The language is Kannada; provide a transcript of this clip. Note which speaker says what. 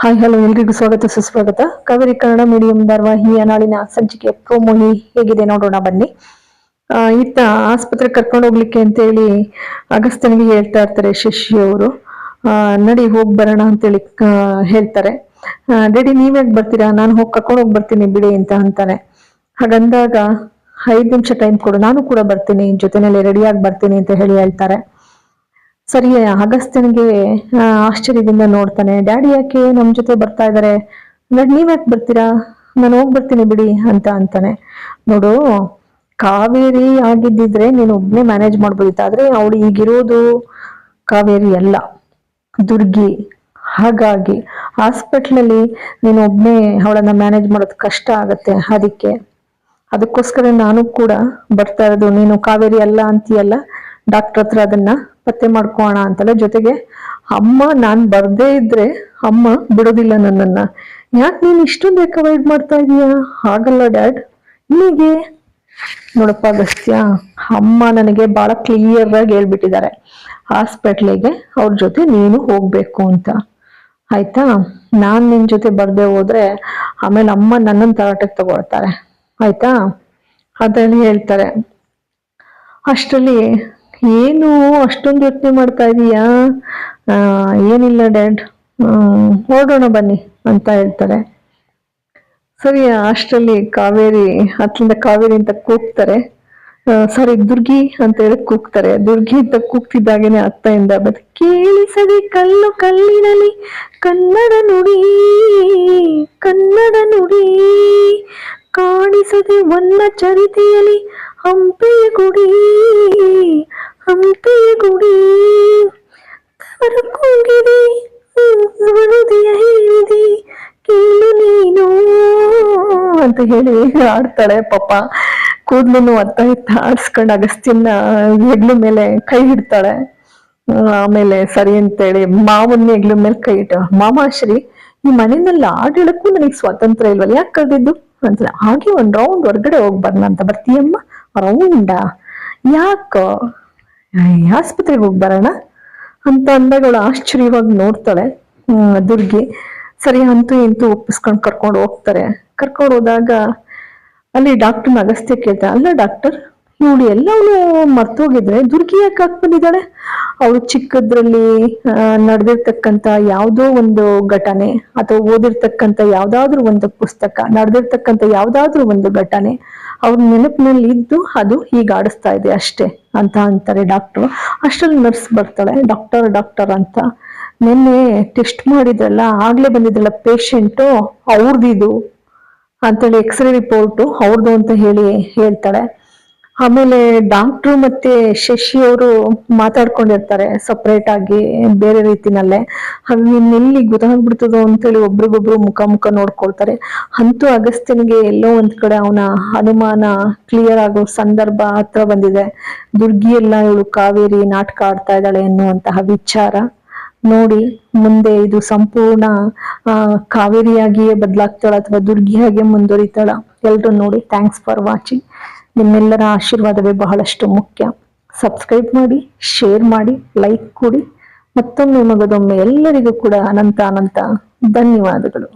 Speaker 1: ಹಾಯ್ ಹಲೋ ಎಲ್ರಿಗೂ ಸ್ವಾಗತ, ಸುಸ್ವಾಗತ. ಕಾವೇರಿ ಕನ್ನಡ ಮೀಡಿಯಂ ಧಾರಾವಾಹಿಯ ನಾಳಿನ ಸಂಚಿಕೆ ಪ್ರೋಮೋ ಹೇಗಿದೆ ನೋಡೋಣ ಬನ್ನಿ. ಇತ್ತ ಆಸ್ಪತ್ರೆ ಕರ್ಕೊಂಡು ಹೋಗ್ಲಿಕ್ಕೆ ಅಂತೇಳಿ ಅಗಸ್ತ್ಯನಿಗೆ ಹೇಳ್ತಾ ಇರ್ತಾರೆ ಶಶಿ ಅವರು. ನಡಿ ಹೋಗ್ ಬರೋಣ ಅಂತೇಳಿ ಹೇಳ್ತಾರೆ. ಡ್ಯಾಡಿ, ನೀವ್ಯಾಕೆ ಬರ್ತೀರಾ? ನಾನು ಹೋಗಿ ಕರ್ಕೊಂಡು ಹೋಗಿ ಬರ್ತೀನಿ ಬಿಡಿ ಅಂತ ಅಂತಾನೆ. ಹಾಗಂದಾಗ ಐದು ನಿಮಿಷ ಟೈಮ್ ಕೊಡು, ನಾನು ಕೂಡ ಬರ್ತೀನಿ, ಜೊತೆನಲ್ಲಿ ರೆಡಿಯಾಗಿ ಬರ್ತೀನಿ ಅಂತ ಹೇಳಿ ಹೇಳ್ತಾರೆ. ಸರಿ, ಅಗಸ್ತ್ಯನಿಗೆ ಆಶ್ಚರ್ಯದಿಂದ ನೋಡ್ತಾನೆ. ಡ್ಯಾಡಿ, ಯಾಕೆ ನಮ್ಮ ಜೊತೆ ಬರ್ತಾ ಇದ್ದಾರೆ ಅಂದ್ರೆ ನೀವ್ ಯಾಕೆ ಬರ್ತೀರಾ? ನಾನು ಹೋಗ್ಬರ್ತೀನಿ ಬಿಡಿ ಅಂತ ಅಂತಾನೆ. ನೋಡು, ಕಾವೇರಿ ಆಗಿದ್ದಿದ್ರೆ ನೀನು ಒಬ್ನೇ ಮ್ಯಾನೇಜ್ ಮಾಡ್ಬೋದಿತ್ತು. ಆದ್ರೆ ಅವಳು ಈಗಿರೋದು ಕಾವೇರಿ ಅಲ್ಲ. ದುರ್ಗಿ. ಹಾಗಾಗಿ ಹಾಸ್ಪಿಟ್ಲಲ್ಲಿ ನೀನು ಒಬ್ನೇ ಅವಳನ್ನ ಮ್ಯಾನೇಜ್ ಮಾಡೋದು ಕಷ್ಟ ಆಗತ್ತೆ. ಅದಕ್ಕೆ, ಅದಕ್ಕೋಸ್ಕರ ನಾನು ಕೂಡ ಬರ್ತಾ ಇರೋದು. ನೀನು ಕಾವೇರಿ ಅಲ್ಲ ಅಂತೀಯಲ್ಲ, ಡಾಕ್ಟರ್ ಹತ್ರ ಅದನ್ನ ಪತ್ತೆ ಮಾಡ್ಕೋಣ ಅಂತಲ್ಲ ಜೊತೆಗೆ, ಅಮ್ಮ, ನಾನು ಬರದೇ ಇದ್ರೆ ಅಮ್ಮ ಬಿಡೋದಿಲ್ಲ ನನ್ನನ್ನ. ಯಾಕೆ ನೀನು ಇಷ್ಟೊಂದು ಯಾಕೆ ಅವಾಯ್ಡ್ ಮಾಡ್ತಾ ಇದೀಯಾ? ಹಾಗಲ್ಲ, ಡ್ಯಾಡ್. ಹೀಗೆ ನೋಡಪ್ಪ, ಅಗಸ್ತ್ಯ, ಅಮ್ಮ ನನಗೆ ಬಹಳ ಕ್ಲಿಯರ್ ಆಗಿ ಹೇಳ್ಬಿಟ್ಟಿದ್ದಾರೆ. ಹಾಸ್ಪಿಟ್ಲಿಗೆ ಅವ್ರ ಜೊತೆ ನೀನು ಹೋಗ್ಬೇಕು ಅಂತ. ಆಯ್ತಾ? ನಾನು ನಿನ್ ಜೊತೆ ಬರದೆ ಹೋದ್ರೆ ಆಮೇಲೆ ಅಮ್ಮ ನನ್ನನ್ನು ತರಾಟೆಗೆ ತಗೊಳ್ತಾರೆ. ಆಯ್ತಾ? ಅದರಲ್ಲಿ ಹೇಳ್ತಾರೆ, ಅಷ್ಟರಲ್ಲಿ ಏನು ಅಷ್ಟೊಂದು ಯೋಚನೆ ಮಾಡ್ತಾ ಇದೀಯಾ? ಏನಿಲ್ಲ ಡ್ಯಾಡ್. ಹೊರಡೋಣ ಬನ್ನಿ ಅಂತ ಹೇಳ್ತಾರೆ. ಸರಿ, ಅಷ್ಟರಲ್ಲಿ ಕಾವೇರಿ ಹತ್ತಿಂದ ಕಾವೇರಿ ಅಂತ ಕೂಗ್ತಾರೆ. ಸಾರಿ, ದುರ್ಗಿ ಅಂತ ಹೇಳಿ ಕೂಗ್ತಾರೆ. ದುರ್ಗಿ ಅಂತ ಕೂಗ್ತಿದ್ದಾಗೇನೆ ಅತ್ತಯಿಂದ ಬದ್, ಕೇಳಿಸದೆ ಕಲ್ಲು ಕಲ್ಲಿನಲ್ಲಿ, ಕನ್ನಡ ನುಡಿ ಕನ್ನಡ ನುಡಿ, ಕಾಣಿಸದೆ ಒನ್ನ ಚರಿತೆಯಲ್ಲಿ ಹಂಪೆಯ ಗುಡಿ ಅಂತ ಹೇಳಿ ಆಡ್ತಾಳೆ ಪಾಪ. ಕೂದ್ಲು ಅತ್ತ ಇತ್ತ, ಆಡ್ಸ್ಕೊಂಡು ಅಗಸ್ತಿನ ಹೆಗ್ಲು ಮೇಲೆ ಕೈ ಹಿಡ್ತಾಳೆ ಆಮೇಲೆ ಸರಿ ಅಂತೇಳಿ ಮಾವನ್ನ ಹೆಗ್ಲು ಮೇಲೆ ಕೈ ಇಟ್ಟ, ಮಾಮಾಶ್ರೀ ಈ ಮನೆಯಲ್ಲಿ ಆಡಳಕ್ಕೂ ನನಗೆ ಸ್ವಾತಂತ್ರ್ಯ ಇಲ್ವಲ್ಲ, ಯಾಕೆ ಕರೆದಿದ್ದು? ಅಂತ ಹಾಗೆ ಒಂದ್ ರೌಂಡ್ ಹೊರ್ಗಡೆ ಹೋಗ್ ಬರ್ನ ಅಂತ ಬರ್ತೀಯಮ್ಮ? ರೌಂಡಾ ಯಾಕ? ಆಸ್ಪತ್ರೆಗೆ ಹೋಗಿ ಬರೋಣ? ಅಂತ ಅಂದಾಗ ಅವಳು ಆಶ್ಚರ್ಯವಾಗಿ ನೋಡ್ತಾಳೆ. ದುರ್ಗಿ, ಸರಿ ಅಂತೂ ಇಂತೂ ಒಪ್ಪಿಸ್ಕೊಂಡು ಕರ್ಕೊಂಡು ಹೋಗ್ತಾರೆ. ಕರ್ಕೊಂಡು ಹೋದಾಗ ಅಲ್ಲಿ ಡಾಕ್ಟರ್ ಅಗಸ್ತ್ಯ ಕೇಳ್ತಾ, ಅಲ್ಲ ಡಾಕ್ಟರ್ ಇವಳು ಎಲ್ಲವೂ ಮರ್ತೋಗಿದ್ರೆ ದುರ್ಗಿ ಯಾಕೆ ಹಾಕ್ ಬಂದಿದ್ದಾಳೆ ಅವಳು ಚಿಕ್ಕದ್ರಲ್ಲಿ ನಡೆದಿರ್ತಕ್ಕಂತ ಯಾವುದೋ ಒಂದು ಘಟನೆ ಅಥವಾ ಓದಿರ್ತಕ್ಕಂತ ಯಾವ್ದಾದ್ರು ಒಂದು ಪುಸ್ತಕ ನಡೆದಿರ್ತಕ್ಕಂತ ಯಾವ್ದಾದ್ರು ಒಂದು ಘಟನೆ, ಅವ್ರ ನೆನಪಿನಲ್ಲಿ ಇದ್ದು ಅದು ಈಗ ಆಡಿಸ್ತಾ ಇದೆ ಅಷ್ಟೇ ಅಂತ ಅಂತಾರೆ ಡಾಕ್ಟ್ರು ಅಷ್ಟರಲ್ಲಿ ನರ್ಸ್ ಬರ್ತಾಳೆ ಡಾಕ್ಟರ್ ಡಾಕ್ಟರ್ ಅಂತ. ನಿನ್ನೆ ಟೆಸ್ಟ್ ಮಾಡಿದ್ರಲ್ಲ, ಆಗ್ಲೇ ಬಂದಿದ್ರಲ್ಲ ಪೇಷಂಟು ಅವ್ರದಿದು. ಅಂತೇಳಿ ಎಕ್ಸ್ರೇ ರಿಪೋರ್ಟು ಅವ್ರದ್ದು ಅಂತ ಹೇಳಿ ಹೇಳ್ತಾಳೆ ಆಮೇಲೆ ಡಾಕ್ಟ್ರು ಮತ್ತೆ ಶಶಿ ಅವರು ಮಾತಾಡ್ಕೊಂಡಿರ್ತಾರೆ ಸಪ್ರೇಟ್ ಆಗಿ ಬೇರೆ ರೀತಿನಲ್ಲೇ. ಹಾಗೆ ಇನ್ನೆಲ್ಲಿ ಗೊತ್ತಾಗ್ಬಿಡ್ತದೋ ಅಂತೇಳಿ ಒಬ್ರಿಗೊಬ್ರು ಮುಖ ಮುಖ ನೋಡ್ಕೊಳ್ತಾರೆ. ಅಂತೂ ಅಗಸ್ತ್ಯನಿಗೆ ಎಲ್ಲೋ ಒಂದ್ ಕಡೆ ಅವನ ಅನುಮಾನ ಕ್ಲಿಯರ್ ಆಗೋ ಸಂದರ್ಭ ಹತ್ರ ಬಂದಿದೆ. ದುರ್ಗಿ ಎಲ್ಲ ಇವಳು ಕಾವೇರಿ ನಾಟಕ ಆಡ್ತಾ ಇದ್ದಾಳೆ ಅನ್ನುವಂತಹ ವಿಚಾರ. ನೋಡಿ, ಮುಂದೆ ಇದು ಸಂಪೂರ್ಣ ಕಾವೇರಿಯಾಗಿಯೇ ಬದಲಾಗ್ತಾಳ ಅಥವಾ ದುರ್ಗಿಯಾಗೆ ಮುಂದುವರಿತಾಳ. ಎಲ್ರು ನೋಡಿ ಥ್ಯಾಂಕ್ಸ್ ಫಾರ್ ವಾಚಿಂಗ್ ನಿಮ್ಮೆಲ್ಲರ ಆಶೀರ್ವಾದವೇ ಬಹಳಷ್ಟು ಮುಖ್ಯ. ಸಬ್ಸ್ಕ್ರೈಬ್ ಮಾಡಿ ಶೇರ್ ಮಾಡಿ ಲೈಕ್ ಕೊಡಿ. ಮತ್ತೊಮ್ಮೆ ಮಗದೊಮ್ಮೆ ಎಲ್ಲರಿಗೂ ಕೂಡ ಅನಂತ ಅನಂತ ಧನ್ಯವಾದಗಳು.